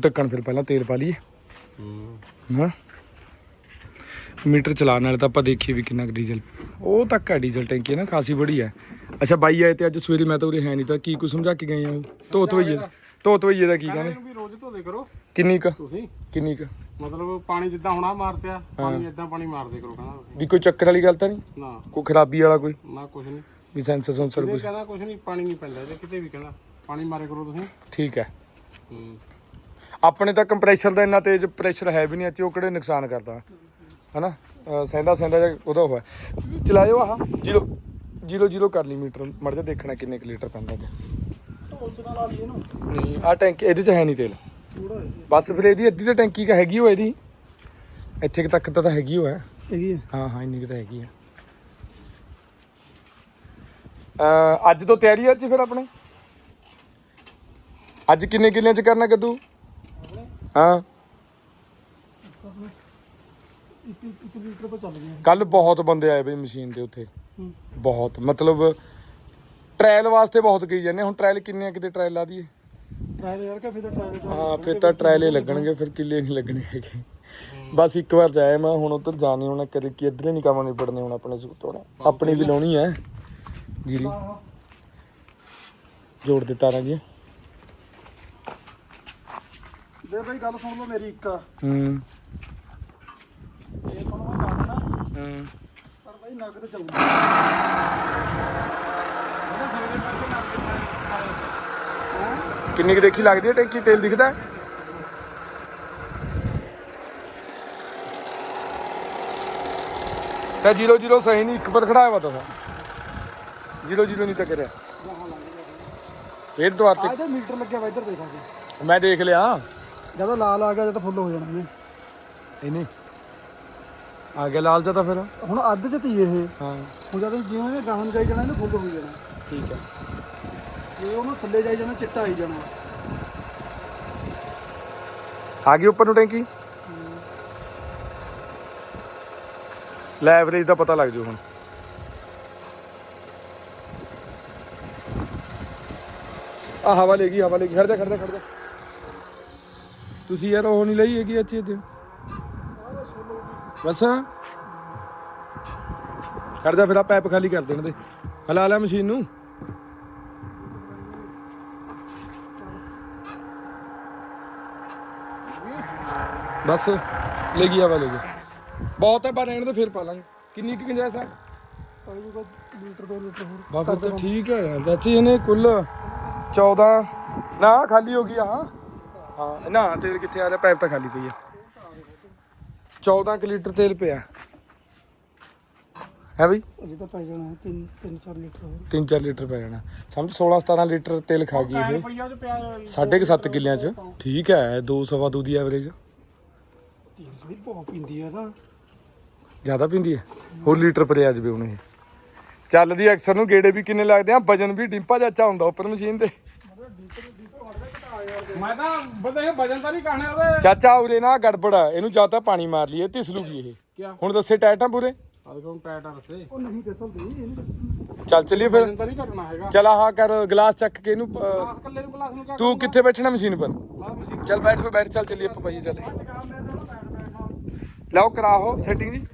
ਢੱਕਣ ਫਿਰ ਪਹਿਲਾਂ ਤੇਲ ਪਾ ਲਈਏ। ਹੂੰ? ਹਾਂ ਮੀਟਰ ਚਲਾਉਣ ਨਾਲ ਤਾਂ ਆਪਾਂ ਦੇਖੀਏ ਵੀ ਕਿੰਨਾ ਡੀਜ਼ਲ ਉਹ ਤੱਕ ਹੈ ਡੀਜ਼ਲ ਟੈਂਕੀ ਨਾ ਖਾਸੀ ਬੜੀ ਹੈ। ਅੱਛਾ ਬਾਈ ਆਏ ਤੇ ਅੱਜ ਸਵੇਰੇ ਮੈਂ ਤਾਂ ਉਰੇ ਹੈ ਨਹੀਂ ਤਾਂ ਕੀ ਕੁ ਸਮਝਾ ਕੇ ਗਏ ਆ ਉਹ? ਧੋਤ ਵਈਏ ਧੋਤ ਵਈਏ ਦਾ ਕੀ ਕਹਿੰਦੇ? ਵੀ ਰੋਜ਼ ਧੋਦੇ ਕਰੋ। ਕਿੰਨੀ ਕ? ਤੁਸੀਂ? ਕਿੰਨੀ ਕ? ਮਤਲਬ ਪਾਣੀ ਜਿੱਦਾਂ ਹੁਣਾ ਮਾਰਤਿਆ ਪਾਣੀ ਇਦਾਂ ਪਾਣੀ ਮਾਰਦੇ ਕਰੋ ਕਹਿੰਦਾ ਵੀ ਕੋਈ ਚੱਕਰ ਵਾਲੀ ਗੱਲ ਤਾਂ ਨਹੀਂ? ਨਾ। ਕੋਈ ਖਰਾਬੀ ਵਾਲਾ ਕੋਈ? ਨਾ ਕੁਝ ਨਹੀਂ। ਵੀ ਸੈਂਸਰ ਸੈਂਸਰ ਕੁਝ ਕਹਿੰਦਾ ਕੁਝ ਨਹੀਂ ਪਾਣੀ ਨਹੀਂ ਪੈਂਦਾ ਇਹਦੇ ਕਿਤੇ ਵੀ ਕਹਿੰਦਾ। ਪਾਣੀ ਮਾਰੇ ਕਰੋ ਤੁਸੀਂ। ਠੀਕ ਹੈ। ਹੂੰ। ਆਪਣੇ ਤਾਂ ਕੰਪਰੈਸ਼ਰ ਦਾ ਇੰਨਾ ਤੇਜ਼ ਪ੍ਰੈਸ਼ਰ ਹੈ ਵੀ ਨਹੀਂ ਅੱਛੇ ਉਹ ਕਿਹੜੇ ਨੁਕਸਾਨ ਕਰਦਾ। ਹਨਾ? ਅਹ ਸਹਿੰਦਾ ਸਹਿੰਦਾ ਜਿਹਾ ਉਹਦਾ ਹੋਇਆ ਚਲਾਇਓ ਆਹ। ਜੀਰੋ ਜੀਰੋ ਜੀਰੋ ਕਰ ਲਈ ਮੀਟਰ। ਮੜ ਜਾ ਦੇਖਣਾ ਕਿੰਨੇ ਕੁ ਲੀਟਰ ਪੈਂਦਾ ਤੇ। ਨਹੀਂ ਆ ਟੈਂਕ ਇਹਦੇ ਚ ਹੈ ਨਹੀਂ ਤੇਲ। ਬਸ ਫਿਰ ਇਹਦੀ ਅੱਧੀ ਤਾਂ ਟੈਂਕੀ ਕਾ ਹੈਗੀ ਹੋ ਇਹਦੀ। ਇੱਥੇ ਕੁ ਤੱਕ ਤਾਂ ਤਾਂ ਹੈਗੀ ਹੋ ਹੈ। ਹੈਗੀ ਹੈ ਹਾਂ ਹਾਂ ਇੰਨੀ ਕੁ ਤਾਂ ਹੈਗੀ ਆ। ਅਹ ਅੱਜ ਤੋਂ ਤਿਆਰੀ ਅੱਜ ਫਿਰ ਆਪਣੇ? ਅੱਜ ਕਿੰਨੇ ਕਿੱਲਿਆਂ ਚ ਕਰਨਾ ਕੱਦੂ ਹਾਂ। ਇੱਕ ਇੱਕ ਲੀਟਰ ਪਰ ਚੱਲ ਗਿਆ ਕੱਲ ਬਹੁਤ ਬੰਦੇ ਆਏ ਬਈ ਮਸ਼ੀਨ ਦੇ ਉੱਥੇ। ਬਹੁਤ ਮਤਲਬ ਟ੍ਰਾਇਲ ਵਾਸਤੇ ਬਹੁਤ ਕਹੀ ਜਾਂਦੇ ਹੁਣ ਟ੍ਰਾਇਲ ਕਿੰਨੇ ਆ? ਕਿਤੇ ਟ੍ਰਾਇਲ ਲਾ ਯਾਰ ਕਿ ਫਿਰ ਤਾਂ ਟਾਇਰ ਹਾਂ ਫਿਰ ਤਾਂ ਟ੍ਰਾਇਲ ਹੀ ਲੱਗਣਗੇ ਫਿਰ ਕਿੱਲੇ ਨਹੀਂ ਲੱਗਣੇ ਹੈਗੇ। ਬਸ ਇੱਕ ਵਾਰ ਜਾਇਆ ਮੈਂ ਹੁਣ ਉੱਧਰ ਜਾਣੀ ਹੁਣ ਕਦੇ ਕਿ ਇੱਧਰੇ ਨਹੀਂ ਕੰਮ ਨਿਬੜਨੇ ਹੁਣ ਆਪਣੇ ਸੂਤ ਹੋਣੇ ਆਪਣੀ ਵੀ ਲਾਉਣੀ ਹੈ। ਜੀਰੀ ਜੋੜ ਦੇ ਤਾਰਾਂ ਜੀ ਦੇ ਬਈ ਗੱਲ ਸੁਣ ਲਓ ਮੇਰੀ ਇੱਕ। ਹੂੰ। ਇਹ ਤੁਹਾਨੂੰ ਮੈਂ ਦੱਸਣਾ ਹੂੰ। ਪਰ ਬਈ ਨਗਦ ਚਾਹੀਦਾ ਕਿੰਨੀ ਕੁ ਦੇਖੀ ਲੱਗਦੀ ਹੈ ਟੈਂਕੀ? ਤੇਲ ਦਿਖਦਾ ਹੈ? ਤਾਂ ਜੀਰੋ ਜੀਰੋ ਸਹੀ ਨਹੀਂ ਇੱਕ ਪਰ ਖੜਾਇਆ ਵਾ ਤਾਂ। ਜੀਰੋ ਜੀਰੋ ਨਹੀਂ ਤਾਂ ਕਰਿਆ। ਫੇਰ ਦੁਆਰ ਆ ਇਹਦੇ ਮੀਟਰ ਲੱਗਿਆ ਵਾ ਇੱਧਰ ਦੇਖਾਂਗੇ। ਤੇ ਮੈਂ ਦੇਖ ਲਿਆ। ਜਦੋਂ ਲਾਲ ਆ ਗਿਆ ਜਦ ਫੁੱਲ ਹੋ ਜਾਣਾ ਇਹਨੇ ਇਹ ਨਹੀਂ। ਆ ਗਿਆ ਲਾਲ ਜਾ ਤਾਂ ਫਿਰ? ਹੁਣ ਅੱਧ ਚ ਤੀ ਇਹ। ਹਾਂ। ਹੁਣ ਜਦੋਂ ਜਿਵੇਂ ਇਹਨੇ ਗਾਹਾਂ ਜਾਈ ਜਾਣਾ ਇਹਨੇ ਫੁੱਲ ਹੋ ਜਾਣਾ। ਠੀਕ ਹੈ ਜੇ ਉਹਨੂੰ ਥੱਲੇ ਜਾਈ ਜਾਣਾ ਚਿੱਟਾ ਆਈ ਜਾਣਾ। ਆ ਗਈ ਉੱਪਰ ਨੂੰ ਟੈਂਕੀ? ਲੈ ਐਵਰੇਜ ਦਾ ਪਤਾ ਲੱਗ ਜੂ ਹੁਣ। ਆ ਹਵਾ ਲੈ ਗਈ ਹਵਾ ਲੈ ਗਈ। ਖੜ ਜਾ ਖੜ ਜਾ ਖੜ ਜਾ। ਤੁਸੀਂ ਯਾਰ ਉਹ ਨਹੀਂ ਲਈ ਹੈਗੀ ਅੱਛੀ ਤੇ ਬਸ। ਖੜ ਜਾ ਫਿਰ ਆ ਪੈਪ ਖਾਲੀ ਕਰ ਦੇਣ ਦੇ। ਹਲਾ ਲੈ ਮਸ਼ੀਨ ਨੂੰ। ਬਸ, ਲੈ ਗਈ ਹਵਾ, ਲੈ ਗਈ। ਬਹੁਤ ਹੈ, ਪਰ ਰਹਿਣ ਦੇ, ਫਿਰ ਪਾ ਲਾਂਗੇ। ਕਿੰਨੀ ਕੁ ਗੁੰਜਾਇਸ਼ ਆ ਲੀਟਰ ਦੋ ਲੀਟਰ ਹੋਰ ਬਾ ਫਿਰ ਤਾਂ ਠੀਕ ਹੈ ਯਾਰ ਚਾਚੀ ਇਹਨੇ ਕੁੱਲ 14 ਨਾ, ਖਾਲੀ ਹੋ ਗਈ ਆ ਹਾਂ। ਹਾਂ ਨਾ ਤੇਲ ਕਿੱਥੇ ਆ ਰਿਹਾ? ਪਾਈਪ ਤਾਂ ਖਾਲੀ ਪਈ ਆ। 14 ਕਿ ਲੀਟਰ ਤੇਲ ਪਿਆ। ਹੈ ਬਈ? ਅਜੇ ਤਾਂ ਪੈ ਜਾਣਾ ਹੈ 3 3 4 ਲੀਟਰ ਹੋਰ। 3-4 ਲੀਟਰ ਪੈ ਜਾਣਾ। ਸਮਝ 16-17 ਲੀਟਰ ਤੇਲ ਖਾ ਗਈ ਇਹ। ਰੁਪਈਆ ਚ ਪਿਆ ਸਾਢੇ ਕੁ ਸੱਤ ਕਿੱਲਿਆਂ ਚ। ਠੀਕ ਹੈ 2 ਸਵਾ ਦੋ ਦੀ ਐਵਰੇਜ ਤੀਨ ਬੜੀ ਬਹੁਤ ਪਿੰਦੀ ਆ ਤਾਂ। ਜ਼ਿਆਦਾ ਪੀਂਦੀ ਹੈ? ਹੋਰ ਲੀਟਰ ਭਰਿਆ ਜਵੇ ਹੁਣ ਇਹ। ਚੱਲਦੀ ਅਕਸਰ ਨੂੰ ਗੇੜੇ ਵੀ ਕਿੰਨੇ ਲੱਗਦੇ ਆ? ਵਜਨ ਵੀ ਡਿੰਪਾ ਚਾਚਾ ਹੁੰਦਾ ਉੱਪਰ ਮਸ਼ੀਨ ਤੇ। ਮੈਂ ਤਾਂ ਬਦੇ ਵਜਨ ਤਾਂ ਨਹੀਂ ਕਹਣੇ ਉਹਦੇ। ਚਾਚਾ ਉਰੇ ਨਾ ਗੜਬੜ ਆ। ਇਹਨੂੰ ਜਾਂ ਤਾਂ ਪਾਣੀ ਮਾਰ ਲਈਏ ਤਿਸਲੂਗੀ ਇਹ। ਹੁਣ ਦੱਸੇ ਟਾਇਟਾਂ ਪੂਰੇ? ਆ ਦੇਖੋ ਟਾਇਟ ਆ ਰਸੇ ਉਹ ਨਹੀਂ ਦੱਸਦੀ ਇਹਨੂੰ ਚੱਲ ਚਲੀਏ ਫਿਰ। ਵਜਨ ਤਾਂ ਨਹੀਂ ਘਟਣਾ ਹੈਗਾ। ਚਲ ਆਹ ਕਰ ਗਲਾਸ ਚੱਕ ਕੇ ਇਹਨੂੰ ਅਹ, ਆਹ ਇਕੱਲੇ ਨੂੰ ਗਲਾਸ ਨੂੰ ਕਿਆ ਤੂੰ ਕਿੱਥੇ ਬੈਠਣਾ ਮਸ਼ੀਨ ਪਰ? ਚੱਲ ਬੈਠ ਫੇ ਬੈਠ ਚੱਲ ਚਲੀਏ ਆਪਾਂ ਭਾਈ ਚੱਲ। ਲਓ ਕਰਾਓ ਸੈਟਿੰਗ ਜੀ।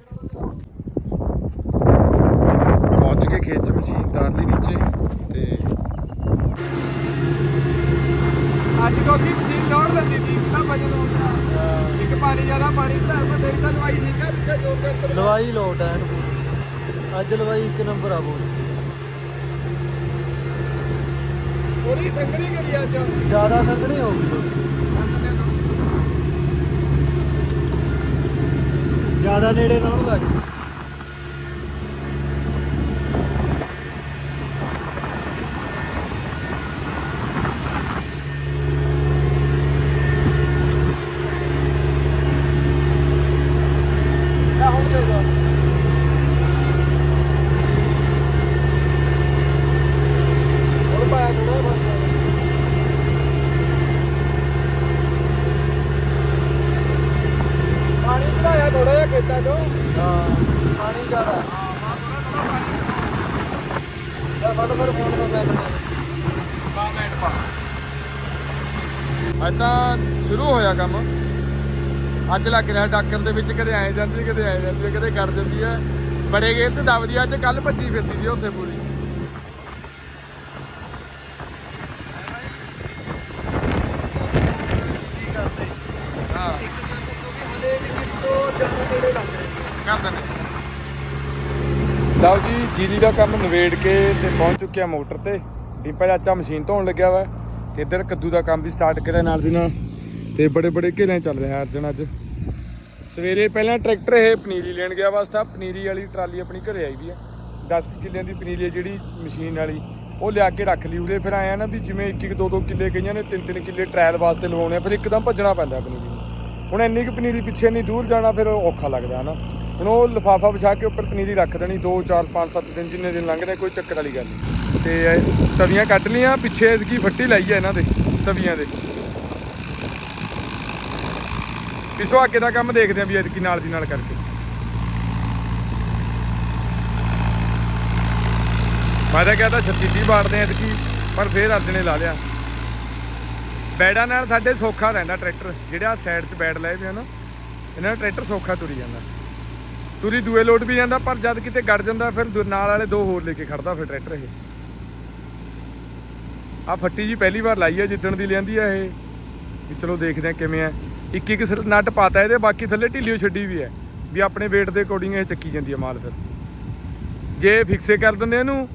ਪਹੁੰਚ ਕੇ ਖੇਤ ਚ ਮਸ਼ੀਨ ਤਾਰ ਲਈ ਨੀਚੇ ਤੇ ਅੱਜ ਮਸ਼ੀਨ ਲੈਂਦੀ ਸੀ ਵਜਨ ਹੁੰਦਾ ਇੱਕ ਪਾਣੀ ਜ਼ਿਆਦਾ ਪਾਣੀ ਤਾਂ ਲਵਾਈ ਲੋਟ ਹੈ ਅੱਜ ਲਵਾਈ ਇੱਕ ਨੰਬਰ ਆ ਬੋਲ। ਪੂਰੀ ਸੰਗੜੀ ਕਰੀ ਅੱਜ। ਜ਼ਿਆਦਾ ਸੰਘਣੀ ਹੋ ਗਈ ਜ਼ਿਆਦਾ ਨੇੜੇ ਨਾ ਉਹਨੂੰ ਲੱਗ ਹੁਣ ਪਾਇਆ ਥੋੜਾ ਬਸ ਪਾਣੀ ਭਰਾਇਆ ਥੋੜਾ ਜਿਹਾ ਖੇਤਾਂ ਚੋਂ ਹਾਂ ਪਾਣੀ ਜ਼ਿਆਦਾ ਜਾਂ ਫੜ ਫਿਰ ਫੋਨ ਤੋਂ ਮੈਂ ਮਿੰਟ ਪਾ ਅੱਜ ਤਾਂ ਸ਼ੁਰੂ ਹੋਇਆ ਕੰਮ ਅੱਜ ਲੱਗ ਰਿਹਾ ਡਾਕਰ ਦੇ ਵਿੱਚ ਕਦੇ ਆਏ ਜਾਂਦੀ ਕਦੇ ਆਏ ਜਾਂਦੀ ਹੈ, ਕਦੇ ਕਰ ਜਾਂਦੀ ਹੈ। ਬੜੇ ਗੇਰ ਤੇ ਦਬਦੀ ਅੱਜ ਕੱਲ ਭੱਜੀ ਫਿਰਦੀ ਸੀ ਉੱਥੇ ਪੂਰੀ। ਹਾਂ। ਲਓ ਜੀ ਜੀਰੀ ਦਾ ਕੰਮ ਨਵੇੜ ਕੇ ਤੇ ਪਹੁੰਚ ਚੁੱਕਿਆ ਮੋਟਰ ਤੇ। ਦੀਪਾ ਚਾਚਾ ਮਸ਼ੀਨ ਧੋਣ ਲੱਗਿਆ ਵਾ ਤੇ ਇੱਧਰ ਕੱਦੂ ਦਾ ਕੰਮ ਵੀ ਸਟਾਰਟ ਕਰਿਆ ਨਾਲ ਦੀ ਨਾਲ। ਤੇ ਬੜੇ ਬੜੇ ਘੇਰੇ ਚੱਲ ਰਿਹਾ ਅਰਜਨ ਅੱਜ। ਸਵੇਰੇ ਪਹਿਲਾਂ ਟਰੈਕਟਰ ਇਹ ਪਨੀਰੀ ਲੈਣ ਗਿਆ ਵਾਸਤਾ, ਪਨੀਰੀ ਵਾਲੀ ਟਰਾਲੀ ਆਪਣੀ ਘਰੇ ਆਈ ਵੀ ਆ। 10 ਕਿੱਲਿਆਂ ਦੀ ਪਨੀਰੀ ਹੈ ਜਿਹੜੀ ਮਸ਼ੀਨ ਵਾਲੀ, ਉਹ ਲਿਆ ਕੇ ਰੱਖ ਲਈ ਉਰੇ, ਫਿਰ ਆਇਆ ਨਾ ਵੀ ਜਿਵੇਂ ਇੱਕ ਇੱਕ ਦੋ ਦੋ ਕਿੱਲੇ ਕਈਆਂ ਨੇ ਤਿੰਨ ਤਿੰਨ ਕਿੱਲੇ ਟ੍ਰਾਇਲ ਵਾਸਤੇ ਲਵਾਉਣੇ ਆ, ਫਿਰ ਇੱਕਦਮ ਭੱਜਣਾ ਪੈਂਦਾ ਪਨੀਰੀ ਨੂੰ। ਹੁਣ ਇੰਨੀ ਕੁ ਪਨੀਰੀ ਪਿੱਛੇ ਨਹੀਂ ਦੂਰ ਜਾਣਾ ਫਿਰ ਔਖਾ ਲੱਗਦਾ, ਹਨਾ? ਹੁਣ ਉਹ ਲਿਫਾਫਾ ਵਿਛਾ ਕੇ ਉੱਪਰ ਪਨੀਰੀ ਰੱਖ ਦੇਣੀ 2 4 5 7 ਦਿਨ ਜਿੰਨੇ ਦਿਨ ਲੰਘਦੇ, ਕੋਈ ਚੱਕਰ ਵਾਲੀ ਗੱਲ ਨਹੀਂ ਤੇ ਤਵੀਆਂ ਕੱਢ ਲੀਆਂ ਪਿੱਛੇ ਕੀ ਫੱਟੀ ਲਾਈ ਹੈ ਇਹਨਾਂ ਦੇ, ਤਵੀਆਂ ਦੇ। ਪਿਛੋ ਅੱਗੇ ਦਾ ਕੰਮ ਦੇਖਦੇ ਆਂ ਵੀ ਐਤਕੀ ਨਾਲ ਦੀ ਨਾਲ ਕਰਕੇ। ਮੈਂ ਤਾਂ ਕਹਿੰਦਾ 36 30 ਬਾੜਦੇ ਆਂ ਐਤਕੀ, ਪਰ ਫੇਰ ਅੱਜ ਨੇ ਲਾ ਲਿਆ। ਬੈਡਾਂ ਨਾਲ ਸਾਡੇ ਸੌਖਾ ਰਹਿੰਦਾ ਟਰੈਕਟਰ, ਜਿਹੜਾ ਸਾਈਡ 'ਚ ਬੈਡ ਲਾਏ ਵੇ ਆ ਨਾ, ਇਹਨਾਂ ਦਾ ਟਰੈਕਟਰ ਸੌਖਾ ਤੁਰੀ ਜਾਂਦਾ। ਤੁਰੀ ਦੂਏ ਲੋਟ ਵੀ ਜਾਂਦਾ, ਪਰ ਜਦ ਕਿਤੇ ਗੜ ਜਾਂਦਾ, ਫਿਰ ਦੂ- ਨਾਲ ਵਾਲੇ ਦੋ ਹੋਰ ਲੈ ਕੇ ਖੜਦਾ ਫਿਰ ਟਰੈਕਟਰ ਇਹ। ਆ ਫੱਟੀ ਜੀ ਪਹਿਲੀ ਵਾਰ ਲਾਈ ਹੈ ਜਿੱਦਣ ਦੀ ਲਿਆਂਦੀ ਆ ਇਹ। ਵੀ ਚਲੋ ਦੇਖਦੇ ਆ ਕਿਵੇਂ ਆ। ਇੱਕ ਇੱਕ ਸਿਰ ਨਟ ਪਾਤਾ ਇਹਦੇ, ਬਾਕੀ ਥੱਲੇ ਢਿੱਲੀਓ ਛੱਡੀ ਵੀ ਹੈ, ਵੀ ਆਪਣੇ weight ਦੇ ਅਕੋਰਡਿੰਗ ਇਹ ਚੱਕੀ ਜਾਂਦੀ ਹੈ ਮਾਲ ਫਿਰ। ਜੇ ਫਿਕਸੇ ਕਰ ਦਿੰਦੇ ਇਹਨੂੰ,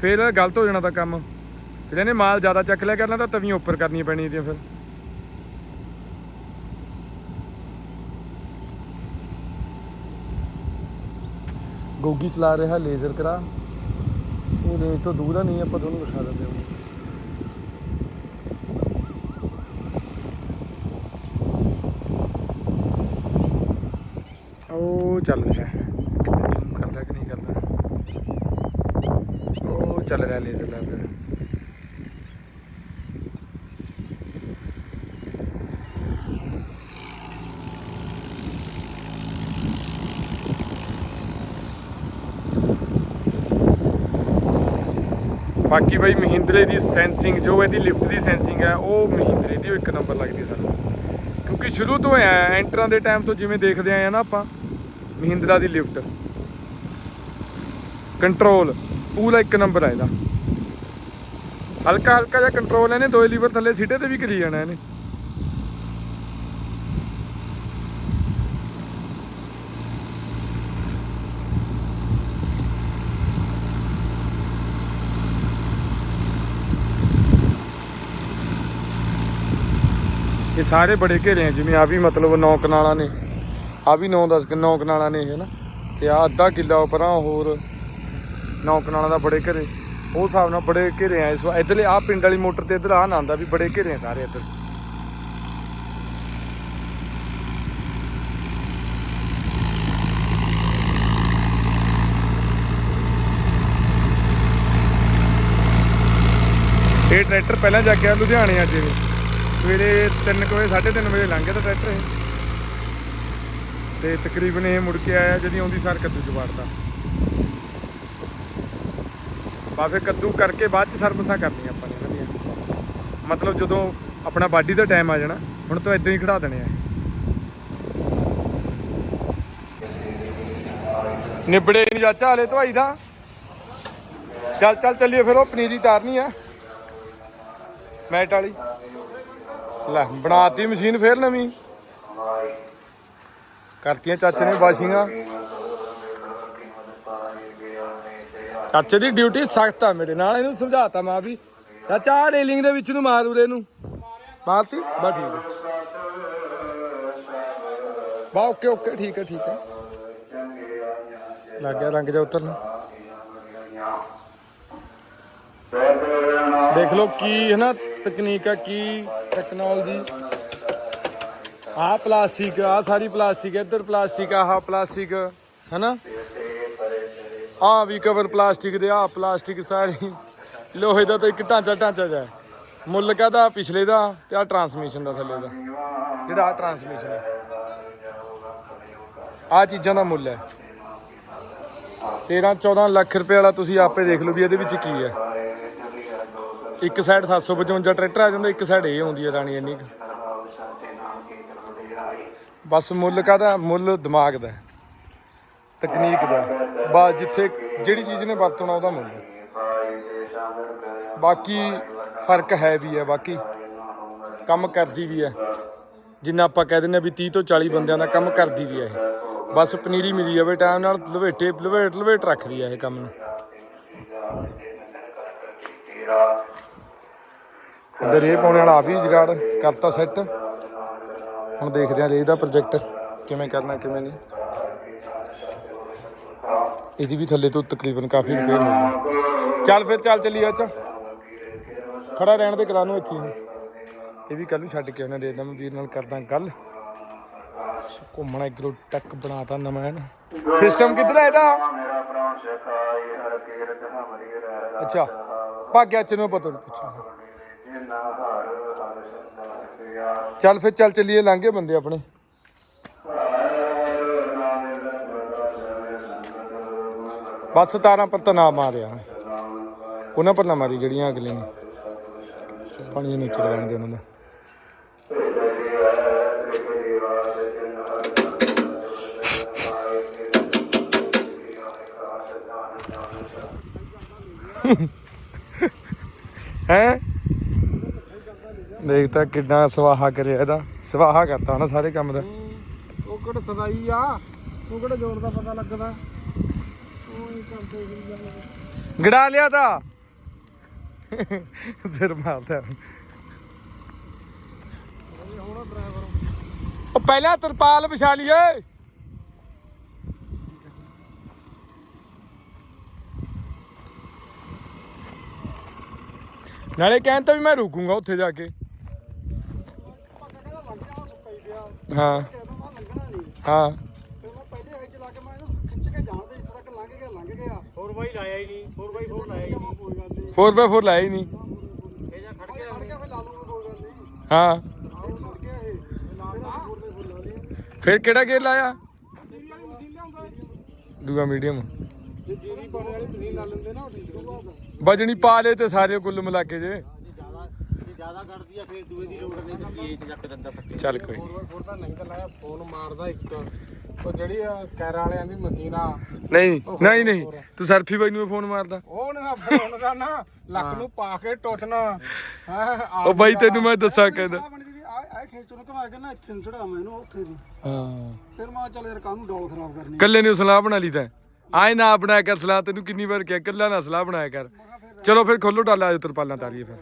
ਫਿਰ ਗਲਤ ਹੋ ਜਾਣਾ ਤਾਂ ਕੰਮ। ਫਿਰ ਇਹਨੇ ਮਾਲ ਜ਼ਿਆਦਾ ਚੱਕ ਲਿਆ ਕਰਨਾ ਤਾਂ ਤਵੀਆਂ ਉੱਪਰ ਕਰਨੀਆਂ ਪੈਣੀਆਂ ਇਹਦੀਆਂ ਫਿਰ। ਗੋਗੀ ਚਲਾ ਰਿਹਾ ਲੇਜ਼ਰ ਕਰਾ। ਉਹ ਰੇਂਜ ਤੋਂ ਦੂਰ ਆ ਨਹੀਂ, ਆਪਾਂ ਤੁਹਾਨੂੰ ਦਿਖਾ ਦਿੰਦੇ ਹਾਂ ਉਹ ਚੱਲ ਰਿਹਾ ਹੈ। ਜ਼ੂਮ ਕਰਦਾ ਕਿ ਨਹੀਂ ਕਰਦਾ? ਉਹ ਚੱਲ ਰਿਹਾ ਲੇਜ਼ਰ ਲੈਬ ਬਾਕੀ ਬਈ ਮਹਿੰਦਰੇ ਦੀ ਸੈਂਸਿੰਗ ਜੋ ਇਹਦੀ ਲਿਫਟ ਦੀ ਸੈਂਸਿੰਗ ਹੈ, ਉਹ ਮਹਿੰਦਰੇ ਦੀ ਇੱਕ ਨੰਬਰ ਲੱਗਦੀ ਸਾਨੂੰ ਕਿਉਂਕਿ ਸ਼ੁਰੂ ਤੋਂ ਹੈ ਐਂਟਰਾਂ ਦੇ ਟਾਈਮ ਤੋਂ ਜਿਵੇਂ ਦੇਖਦੇ ਆਏ ਆ ਨਾ ਆਪਾਂ। ਮਹਿੰਦਰਾ ਦੀ ਲਿਫਟ। ਕੰਟਰੋਲ ਪੂਰਾ ਇੱਕ ਨੰਬਰ ਆ ਇਹਦਾ। ਹਲਕਾ ਹਲਕਾ ਜਿਹਾ ਕੰਟਰੋਲ ਇਹਨੇ ਦੋਏ ਲੀਵਰ ਥੱਲੇ ਸਿੱਟੇ ਤੇ ਵੀ ਕਰੀ ਜਾਣਾ ਇਹਨੇ। ਇਹ ਸਾਰੇ ਬੜੇ ਘੇਰੇ ਆ, ਜਿਵੇਂ ਆ ਵੀ ਮਤਲਬ ਨੌ ਕਨਾਲਾਂ ਨੇ। ਆ ਵੀ 9 10 9 ਕਨਾਲਾਂ ਨੇ ਇਹ ਨਾ ਤੇ ਆ ਅੱਧਾ ਕਿੱਲਾ ਉਪਰਾਂ ਹੋਰ ਨੌ ਕਨਾਲਾਂ ਦਾ ਬੜੇ ਘਰੇ। ਉਹ ਹਿਸਾਬ ਨਾਲ ਬੜੇ ਘੇਰੇ ਆ ਇਸ ਵਾਰ। ਇਧਰਲੇ ਆ ਪਿੰਡ ਵਾਲੀ ਮੋਟਰ ਤੇ ਇਧਰ ਆ ਨਾ ਆਂਦਾ ਵੀ ਬੜੇ ਘੇਰੇ ਆ ਸਾਰੇ ਇੱਧਰ। ਇਹ ਟਰੈਕਟਰ ਪਹਿਲਾਂ ਜਾ ਕੇ ਆ ਲੁਧਿਆਣੇ ਅੱਜ ਇਹ। ਸਵੇਰੇ 3 ਵਜੇ 3:30 ਵਜੇ ਲੰਘ ਗਿਆ ਤਾਂ ਟਰੈਕਟਰ ਇਹ। ਤੇ ਤਕਰੀਬਨ ਇਹ ਮੁੜ ਕੇ ਆਇਆ ਜਦੀ ਆਉਂਦੀ ਸਾਰ ਕੱਦੂ ਚ ਵਾੜਦਾ ਬਾਫੇ ਕੱਦੂ ਕਰਕੇ ਬਾਅਦ ਚ ਸਰਵਿਸਾਂ ਕਰਨੀਆਂ ਆਪਾਂ ਨੇ ਇਹਨਾਂ ਦੀਆਂ। ਮਤਲਬ ਜਦੋਂ ਆਪਣਾ ਬਾਡੀ ਦਾ ਟਾਈਮ ਆ ਜਾਣਾ, ਹੁਣ ਤਾਂ ਇਦਾਂ ਹੀ ਖੜਾ ਦੇਣੇ ਆ। ਨਿਬੜੇ ਨਹੀਂ ਚਾਚਾ, ਹਲੇ ਧਵਾਈ ਦਾ ਚੱਲ ਚੱਲ ਚੱਲੀਏ ਫਿਰ, ਉਹ ਪਨੀਰੀ ਤਾਰਨੀ ਆ। ਮੈਟ ਵਾਲੀ। ਲੈ, ਬਣਾਤੀ ਮਸ਼ੀਨ ਫੇਰ ਨਵੀਂ। ਕਰਤੀਆਂ ਚਾਚੇ ਨੇ ਵਾਸ਼ਿੰਗਾਂ ਚਾਚੇ ਦੀ ਡਿਊਟੀ ਸਖਤ ਆ ਮੇਰੇ ਨਾਲ, ਇਹਨੂੰ ਸਮਝਾਤਾ ਮੈਂ ਵੀ। ਚਾਚਾ ਰੇਲਿੰਗ ਦੇ ਵਿੱਚ ਨੂੰ ਮਾਰ ਉਰੇ ਨੂੰ। ਮਾਰਤੀ? ਬਾ ਠੀਕ ਹੈ ਬਾ ਓਕੇ ਓਕੇ, ਠੀਕ ਹੈ ਠੀਕ ਹੈ ਲੱਗ ਗਿਆ ਰੰਗ ਜਾ ਉਤਰਨ। ਦੇਖ ਲਓ ਕੀ ਹੈ ਨਾ ਤਕਨੀਕ ਆ, ਕੀ ਟੈਕਨੋਲੋਜੀ ਆਹ ਪਲਾਸਟਿਕ ਆਹ ਸਾਰੀ ਪਲਾਸਟਿਕ, ਇੱਧਰ ਪਲਾਸਟਿਕ, ਆਹ ਪਲਾਸਟਿਕ, ਹੈਨਾ? ਆ ਵੀ ਕਵਰ ਪਲਾਸਟਿਕ ਦੇ, ਆ ਪਲਾਸਟਿਕ ਸਾਰੀ। ਲੋਹੇ ਦਾ ਤਾਂ ਇੱਕ ਢਾਂਚਾ ਢਾਂਚਾ ਜਿਹਾ। ਮੁੱਲ ਕਾਹਦਾ? ਪਿਛਲੇ ਦਾ ਤੇ ਆ ਟਰਾਂਸਮਿਸ਼ਨ ਦਾ ਥੱਲੇ ਦਾ। ਜਿਹੜਾ ਆ ਟਰਾਂਸਮਿਸ਼ਨ ਹੈ। ਆ ਚੀਜ਼ਾਂ ਦਾ ਮੁੱਲ ਹੈ। 13 14 ਲੱਖ ਰੁਪਏ ਵਾਲਾ ਤੁਸੀਂ ਆਪੇ ਦੇਖ ਲਓ ਵੀ ਇਹਦੇ ਵਿੱਚ ਕੀ ਹੈ। ਇੱਕ ਸਾਈਡ 755 ਟਰੈਕਟਰ ਆ ਜਾਂਦਾ, ਇੱਕ ਸਾਈਡ ਇਹ ਆਉਂਦੀ ਹੈ ਰਾਣੀ, ਇੰਨੀ ਕੁ। ਬਸ ਮੁੱਲ ਕਾਦਾ ਮੁੱਲ ਦਿਮਾਗ ਦਾ ਤਕਨੀਕ ਦਾ। ਬਸ ਜਿੱਥੇ ਜਿਹੜੀ ਚੀਜ਼ ਨੇ ਵਰਤਣਾ ਉਹਦਾ ਮੁੱਲ ਬਾਕੀ ਫ਼ਰਕ ਹੈ ਵੀ ਹੈ, ਬਾਕੀ ਕੰਮ ਕਰਦੀ ਵੀ ਹੈ। ਜਿੰਨਾ ਆਪਾਂ ਕਹਿ ਦਿੰਦੇ ਹਾਂ ਵੀ 30 ਤੋਂ 40 ਬੰਦਿਆਂ ਦਾ ਕੰਮ ਕਰਦੀ ਵੀ ਹੈ ਇਹ। ਬਸ ਪਨੀਰੀ ਮਿਲੀ ਜਾਵੇ ਟਾਈਮ ਨਾਲ, ਲਵੇਟੇ, ਲਵੇਟ ਲਵੇਟ ਰੱਖਦੀ ਹੈ ਇਹ ਕੰਮ ਨੂੰ। ਇੱਧਰ ਇਹ ਪਾਉਣੇ ਵਾਲਾ ਆ ਵੀ ਜਗਾੜ, ਕਰਤਾ ਸੈੱਟ। ਹੁਣ ਦੇਖਦੇ ਹਾਂ ਰੇ ਦਾ ਪ੍ਰੋਜੈਕਟ ਕਿਵੇਂ ਕਰਨਾ, ਕਿਵੇਂ ਨਹੀਂ। ਇਹਦੀ ਵੀ ਥੱਲੇ ਤੋਂ ਤਕਰੀਬਨ ਕਾਫੀ ਰਿਪੇਅਰ ਹੋ ਚੱਲ ਫਿਰ, ਚੱਲ ਚੱਲੀ ਅੱਛਾ ਖੜਾ ਰਹਿਣ ਦੇ, ਕਰਾ ਨੂੰ ਇੱਥੇ ਇਹ ਵੀ ਕੱਲ ਨੂੰ ਛੱਡ ਕੇ ਉਹਨੇ ਦੇ ਦਿੰਦਾ ਮੈਂ ਵੀਰ ਨਾਲ ਕਰਦਾ ਗੱਲ। ਸ- ਘੁੰਮਣਾ ਇਗਰੋ ਟੱਕ ਬਣਾਤਾ ਨਵਾਂ ਹੈ ਨਾ ਸਿਸਟਮ ਕਿੱਧਰ ਹੈ ਇਹਦਾ? ਅੱਛਾ, ਭਾਗਿਆ ਚ ਨੂੰ ਪਤਾ ਨਹੀਂ ਪੁੱਛੋ। ਚੱਲ ਫਿਰ ਚੱਲ ਚੱਲੀਏ ਲਾਂਗੇ ਬੰਦੇ ਆਪਣੇ। ਬਸ ਤਾਰਾਂ ਪਰ ਤਾਂ ਨਾ ਮਾਰਿਆ। ਉਹਨਾਂ ਪਰ ਨਾ ਮਾਰੀ ਜਿਹੜੀਆਂ ਅਗਲੇ ਨੇ। ਪਾਣੀ ਨੂੰ ਚੜ ਲੈਣ ਦੇ ਉਹਨਾਂ ਦਾ। ਹੈ? ਦੇਖ ਤਾਂ ਕਿੰਨਾ ਸਵਾਹਾ ਕਰਿਆ ਇਹਦਾ। ਸਵਾਹਾ ਕਰਤਾ ਨਾ ਸਾਰੇ ਕੰਮ ਦਾ। ਉਹ ਕਿਹੜਾ ਸਦਾਈ ਆ? ਕਿਹੜਾ ਜ਼ੋਰ ਦਾ ਪਤਾ ਲੱਗਦਾ? ਉਹ ਗੜਾ ਲਿਆ ਤਾਂ। ਸਿਰ ਮਾਰਦਾ। ਹੁਣ ਡਰਾਈਵਰ ਉਹ ਪਹਿਲਾਂ ਤਰਪਾਲ ਵਿਛਾ ਲਈਏ ਨਾਲੇ ਕਹਿੰਦਾ ਵੀ ਮੈਂ ਰੁਕੂੰਗਾ ਉੱਥੇ ਜਾ ਕੇ। ਹਾਂ। ਹਾਂ। ਹੋਰ ਬਾਈ ਲਾਇਆ ਹੀ ਨਹੀਂ। ਹੋਰ ਬਾਈ ਹੋਰ ਲਾਇਆ ਹੀ ਨਹੀਂ। 4x4 ਲਾਇਆ ਹੀ ਨਹੀਂ। ਇਹ ਜਾਂ ਖੜ ਕੇ ਹਾਂ। ਫਿਰ ਕਿਹੜਾ ਗੇਰ ਲਾਇਆ? ਦੂਆ ਮੀਡੀਅਮ। ਜੇ ਜੀਰੀ ਪਾਉਣ ਵਾਲੀ ਮਸ਼ੀਨ ਲਾ ਲੈਂਦੇ ਨਾ ਉਹ ਠੀਕ ਹੁੰਦਾ ਵਜਣੀ ਪਾ ਲੇ ਤੇ ਸਾਰੇ ਕੁੱਲ ਮਿਲਾ ਕੇ ਜੇ। ਜ਼ਿਆਦਾ ਜੇ ਜ਼ਿਆਦਾ ਕੱਢਦੀ ਆ ਫਿਰ ਦੂਏ ਦੀ ਲੋੜ ਨਹੀਂ ਤੇ ਇਹ ਚੱਕ ਦਿੰਦਾ ਪੱਟੀ ਚੱਲ ਕੋਈ ਨੀ। ਫੋਰ ਫੋਰ ਤਾਂ ਨਹੀਂ ਤਾਂ ਲਾਇਆ ਫੋਨ ਮਾਰਦਾ ਇੱਕ। ਉਹ ਜਿਹੜੀ ਆ ਕੈਰ ਵਾਲਿਆਂ ਦੀ ਮਸ਼ੀਨ ਆ ਨਹੀਂ ਨਹੀਂ ਨਹੀਂ ਤੂੰ ਸਰਫੀ ਬਾਈ ਨੂੰ ਫੋਨ ਮਾਰਦਾ। ਉਹ ਨਾ ਫੋਨ ਦਾ ਨਾ ਲੱਕ ਨੂੰ ਪਾ ਕੇ ਟੋਚਣਾ ਹੈ ਉਹ ਬਾਈ ਤੈਨੂੰ ਮੈਂ ਦੱਸਾਂ ਕਹਿੰਦਾ। ਬਣਦੀ ਵੀ ਆ ਆ ਖੇਚ ਨੂੰ ਘਮਾ ਕੇ ਨਾ ਇੱਥੇ ਨੂੰ ਚੜਾ ਮੈਨੂੰ ਉੱਥੇ ਨੂੰ। ਹਾਂ। ਫਿਰ ਮੈਂ ਕਿਹਾ ਚੱਲ ਯਾਰ ਕਾਹਨੂੰ ਡੋਲ ਖਰਾਬ ਕਰਨੀ ਕੱਲੇ ਨੇ ਸਲਾਹ ਬਣਾ ਲਈ ਤਾਂ। ਆਏ ਨਾ ਬਣਾਇਆ ਕਰ ਸਲਾਹ ਤੈਨੂੰ ਕਿੰਨੀ ਵਾਰ ਕਿਹਾ ਕੱਲਾ ਨਾ ਸਲਾਹ ਬਣਾਇਆ ਕਰ। ਚਲੋ ਫਿਰ ਖੋਲੋ ਡਾਲਾ ਆਜੋ ਤਰਪਾਲਾਂ ਤਾਰੀਏ ਫਿਰ।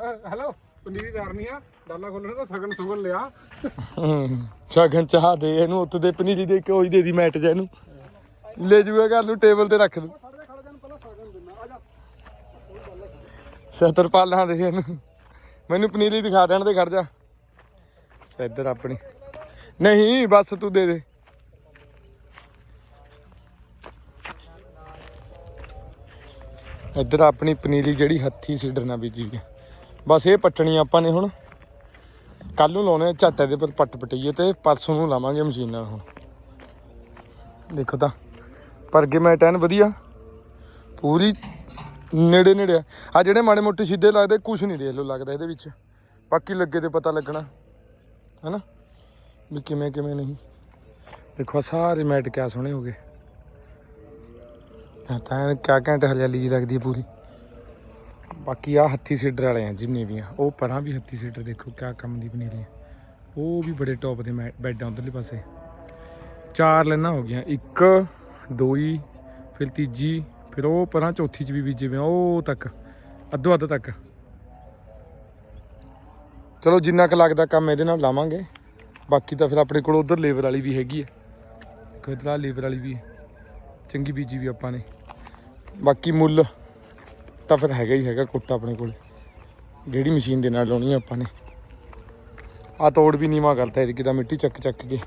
ਹੈਲੋ, ਪਨੀਰੀ ਧਰਨੀ ਆ, ਡਾਲਾ ਖੋਲਣਾ ਤਾਂ ਸਗਨ ਸੁਗਨ ਲਿਆ। ਸ਼ਗਨ ਚਾਹ ਦੇ ਇਹਨੂੰ ਉੱਤੇ ਦੇ ਪਨੀਰੀ ਦੇ ਕੇ ਦੇ ਦੀ ਮੈਟ ਜਾ ਇਹਨੂੰ ਲੈ ਜੂਗਾ ਘਰ ਨੂੰ, ਟੇਬਲ ਤੇ ਰੱਖ ਦੂ। ਸਤਰ ਦੇ ਇਹਨੂੰ। ਮੈਨੂੰ ਪਨੀਰੀ ਦਿਖਾ ਦੇਣ ਤੇ ਖੜ ਜਾ। ਇੱਧਰ ਆਪਣੀ। ਨਹੀਂ, ਬਸ ਤੂੰ ਦੇ ਦੇ। ਇੱਧਰ ਆਪਣੀ ਪਨੀਰੀ ਜਿਹੜੀ ਹੱਥੀ ਸੀਡਰ ਨਾਲ ਬੀਜੀ ਹੈ ਬਸ ਇਹ ਪੱਟਣੀ ਆਪਾਂ ਨੇ ਹੁਣ। ਕੱਲ ਨੂੰ ਲਾਉਣੇ ਝੱਟ ਇਹਦੇ ਪਰ ਪੱਟ ਪਟਈਏ ਤੇ ਪਰਸੋਂ ਨੂੰ ਲਾਵਾਂਗੇ ਮਸ਼ੀਨ ਨਾਲ ਹੁਣ। ਦੇਖੋ ਤਾਂ, ਪਰ ਗੇ ਮੈਂ ਟੈਨ ਵਧੀਆ। ਪੂਰੀ ਨੇੜੇ ਨੇੜੇ ਆ। ਆਹ ਜਿਹੜੇ ਮਾੜੇ ਮੋਟੇ ਸਿੱਧੇ ਲੱਗਦੇ ਕੁਝ ਨਹੀਂ ਦੇਖ ਲੋ ਲੱਗਦਾ ਇਹਦੇ ਵਿੱਚ। ਬਾਕੀ ਲੱਗੇ ਤੇ ਪਤਾ ਲੱਗਣਾ। ਹੈਨਾ? ਵੀ ਕਿਵੇਂ ਕਿਵੇਂ ਨਹੀਂ। ਦੇਖੋ ਸਾਰੇ ਮੈਟ ਕਿਆ ਸੋਹਣੇ ਹੋ ਗਏ। ਆਹ ਤਾਂ ਕਿਆ ਘੰਟੇ ਹਰਿਆਲੀ ਜੀ ਲੱਗਦੀ ਪੂਰੀ। ਬਾਕੀ ਆ ਹੱਥੀ ਸੀਡਰ ਵਾਲੇ ਆ, ਜਿੰਨੇ ਵੀ ਆ, ਉਹ ਪਰਾਂ ਵੀ ਹੱਥੀ ਸੀਡਰ ਦੇਖੋ, ਕਿਆ ਕੰਮ ਦੀ ਪਨੀਰੀ ਆ। ਉਹ ਵੀ ਬੜੇ ਟੌਪ ਦੇ ਬੈੱਡ ਆ ਉਧਰਲੇ ਪਾਸੇ। ਚਾਰ ਲੈਣਾ ਹੋ ਗਈਆਂ, ਇੱਕ ਦੋ ਫਿਰ ਤੀਜੀ, ਫਿਰ ਉਹ ਪਰਾਂ ਚੌਥੀ ਚ ਵੀ ਬੀਜੇ ਵੇ ਉਹ ਤੱਕ, ਅੱਧੋ ਅੱਧ ਤੱਕ। ਚਲੋ, ਜਿੰਨਾ ਕੁ ਲੱਗਦਾ ਕੰਮ ਇਹਦੇ ਨਾਲ ਲਾਵਾਂਗੇ। ਬਾਕੀ ਤਾਂ ਫਿਰ ਆਪਣੇ ਕੋਲ ਉਧਰ ਲੇਬਰ ਵਾਲੀ ਵੀ ਹੈਗੀ ਹੈ ਕਿਧਰਾ ਲੇਬਰ ਵਾਲੀ ਵੀ, ਚੰਗੀ ਬੀਜੀ ਵੀ ਆਪਾਂ ਨੇ। ਬਾਕੀ ਮੁੱਲ ਤਾਂ ਫਿਰ ਹੈਗਾ ਹੀ ਹੈਗਾ ਕੁੱਟਾ ਆਪਣੇ ਕੋਲ। ਜਿਹੜੀ ਮਸ਼ੀਨ ਦੇ ਨਾਲ ਲਾਉਣੀ ਆ ਆਪਾਂ ਨੇ। ਆ ਤੋੜ ਵੀ ਨੀਵਾ ਕਰਤਾ ਇਹ ਕਿਦਾ ਮਿੱਟੀ ਚੱਕ ਚੱਕ ਕੇ।